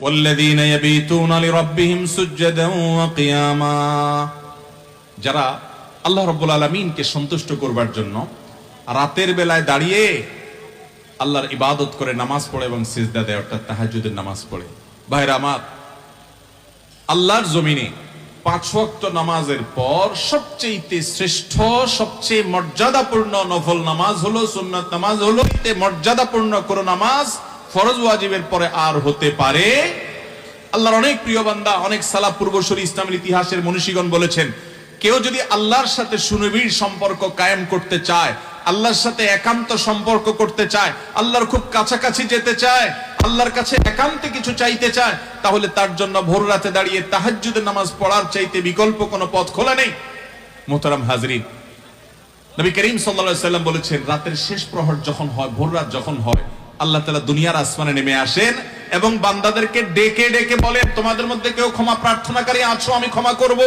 والذين يبيتون لربهم سجدا وقياما যারা আল্লাহ রব্বুল আলমিনকে সন্তুষ্ট করবার জন্য রাতের বেলায় দাঁড়িয়ে আল্লাহর ইবাদত করে নামাজ পড়ে এবং সিজদা দেয় অর্থাৎ তাহাজুদের নামাজ পড়ে ভাইরা আমার আল্লাহর জমিনে পাঁচ ওয়াক্ত নামাজের পর সবচেয়ে শ্রেষ্ঠ সবচেয়ে মর্যাদাপূর্ণ নফল নামাজ হলো সুন্নাত নামাজ হলো এতে মর্যাদাপূর্ণ কোন নামাজ ফরজ ওয়াজিবের পরে আর হতে পারে। আল্লাহর অনেক প্রিয় বান্দা, অনেক সালা পূর্বসূরি ইসলামের ইতিহাসের মনীষীগণ বলেছেন, কেউ যদি আল্লাহর সাথে সুনিবিড় সম্পর্ক কায়েম করতে চায়, আল্লাহর সাথে একান্ত সম্পর্ক করতে চায়, আল্লাহর খুব কাছাকাছি যেতে চায়, আল্লাহর কাছে একান্তে কিছু চাইতে চায়, তাহলে তার জন্য ভোর রাতে দাঁড়িয়ে তাহাজ্জুদের নামাজ পড়ার চাইতে বিকল্প কোনো পথ খোলা নেই। মোহতারাম হাজরিন, নবী করিম সাল্লা সাল্লাম বলেছেন, রাতের শেষ প্রহর যখন হয়, ভোর রাত যখন হয় আল্লাহ তালা দুনিয়ার আসমানে নেমে আসেন এবং বান্দাদেরকে ডেকে ডেকে বলেন, তোমাদের মধ্যে কেউ ক্ষমা প্রার্থনাকারী আছো, আমি ক্ষমা করব।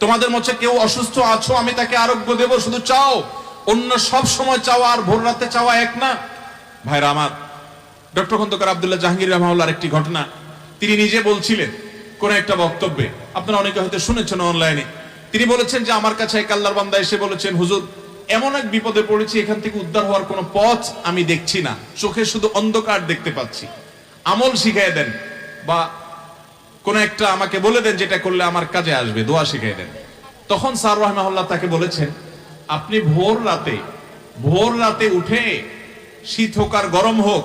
তোমাদের মধ্যে কেউ অসুস্থ আছো, আমি তাকে আরোগ্য দেব, শুধু চাও। অন্য সব সময় চাওয়া আর ভোর রাতে চাওয়া এক না। ভাইরা আমার, ডক্টর খন্দকার আব্দুল্লাহ জাহাঙ্গীর রহমাউল্লাহর একটি ঘটনা। তিনি নিজে বলছিলেন কোন একটা বক্তব্যে। আপনারা অনেকে হয়তো শুনেছেন অনলাইনে। তিনি বলেছেন যে, আমার কাছে এক আল্লাহর বান্দা এসে বলেছেন, হুজুর এমন এক বিপদে পড়েছি, এখান থেকে উদ্ধার হওয়ার কোনো পথ আমি দেখছি না। চোখে শুধু অন্ধকার দেখতে পাচ্ছি। আমল শিখাই দেন বা কোন একটা আমাকে বলে দেন যেটা করলে আমার কাজে আসবে, দোয়া শিখাই দেন। তখন স্যার রহমাহুল্লাহ তাকে বলেছেন, আপনি ভোর রাতে ভোর রাতে উঠে শীত হোক আর গরম হোক,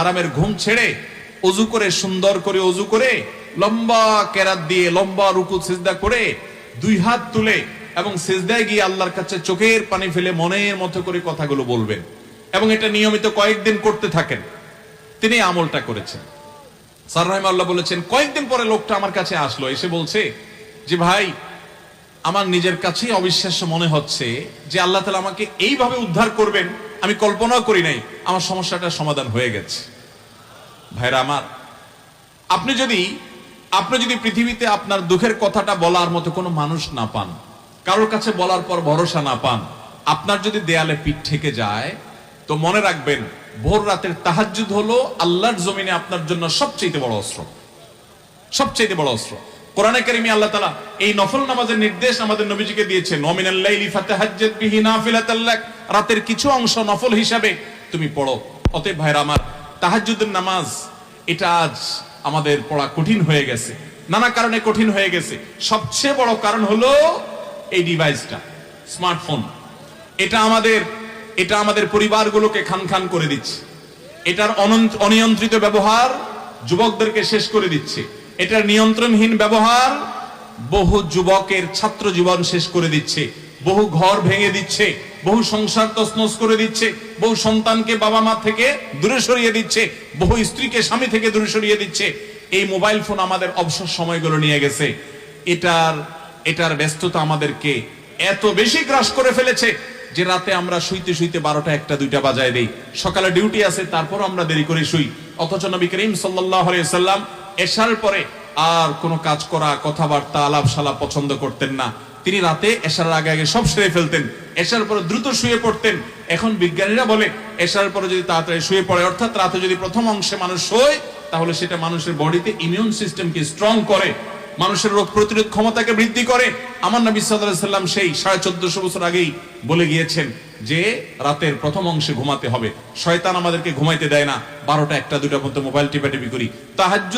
আরামের ঘুম ছেড়ে অজু করে, সুন্দর করে অজু করে লম্বা কেরাত দিয়ে লম্বা রুকু, সিজদা করে দুই হাত তুলে এবং সিজদায় গিয়ে আল্লাহর কাছে চোখের পানি ফেলে মনের মতো করে কথাগুলো বলবেন এবং এটা নিয়মিত কয়েকদিন করতে থাকেন। তিনি আমলটা করেছেন। স্যার রহমাল্লাহ বলেছেন, কয়েকদিন পরে লোকটা আমার কাছে আসলো, এসে বলছে যে, ভাই, আমার নিজের কাছেই অবিশ্বাস্য মনে হচ্ছে যে আল্লাহ তালা আমাকে এইভাবে উদ্ধার করবেন, আমি কল্পনাও করি নাই, আমার সমস্যাটা সমাধান হয়ে গেছে। ভাইরা আমার, আপনি যদি আপনি যদি পৃথিবীতে আপনার দুঃখের কথাটা বলার মতো কোনো মানুষ না পান কারোর কাছে বলার পর ভরসা না পান। আপনার যদি দেয়ালে পিঠ থেকে যায়, তো মনে রাখবেন, ভোর রাতের তাহাজ্জুদ হলো আল্লাহর জমিনে আপনার জন্য সবচেয়ে বড় অস্ত্র। সবচেয়ে বড় অস্ত্র। কোরআনে কারিমে আল্লাহ তাআলা এই নফল নামাজের নির্দেশ আমাদের নবীজিকে নাফিলাতাল রাতের কিছু অংশ নফল হিসাবে তুমি পড়ো। অতএব ভাইরা আমার, তাহাজ্জুদের নামাজ, এটা আজ আমাদের পড়া কঠিন হয়ে গেছে। নানা কারণে কঠিন হয়ে গেছে। সবচেয়ে বড় কারণ হলো এই ডিভাইসটা স্মার্টফোন এটা আমাদের এটা আমাদের পরিবারগুলোকে খান খান করে দিচ্ছে। এটার অনিয়ন্ত্রিত ব্যবহার যুবকদেরকে শেষ করে দিচ্ছে। এটার নিয়ন্ত্রণহীন ব্যবহার বহু যুবকের ছাত্র জীবন শেষ করে দিচ্ছে। বহু ঘর ভেঙে দিচ্ছে। বহু সংসার তছনছ করে দিচ্ছে। বহু সন্তানকে বাবা মা থেকে দূরে সরিয়ে দিচ্ছে। বহু স্ত্রীকে স্বামী থেকে দূরে সরিয়ে দিচ্ছে। এই মোবাইল ফোন আমাদের অবসর সময়গুলো নিয়ে গেছে। এটার এটার ব্যস্ততা আমাদেরকে এত বেশি গ্রাস করে ফেলেছে যে রাতে আমরা শুইতে শুইতে বারোটা একটা, দুইটা বাজায় দেই। সকালে ডিউটি আছে তারপর আমরা দেরি করে শুই। অথচ নবী করিম সাল্লাম এশার পরে আর কোনো কাজ করা, কথাবার্তা আলাপ সালাপ পছন্দ করতেন না। তিনি রাতে এশার আগে আগে সব সেরে ফেলতেন। এশার পরে দ্রুত শুয়ে পড়তেন। এখন বিজ্ঞানীরা বলে, এশার পরে যদি তাড়াতাড়ি শুয়ে পড়ে, অর্থাৎ রাতে যদি প্রথম অংশে মানুষ শোয়, তাহলে সেটা মানুষের বডিতে ইমিউন সিস্টেমকে স্ট্রং করে। মানুষের রোগ প্রতিরোধ ক্ষমতাকে বৃদ্ধি করে। আমার নবী সাল্লাম সেই সাড়ে চোদ্দশো বছর আগেই বলে গিয়েছেন যে, রাতের প্রথম অংশে ঘুমাতে হবে। শয়তান আমাদেরকে ঘুমাইতে দেয় না। বারোটা একটা দুটা মধ্যে মোবাইল টিপাটিপি করি। তাহার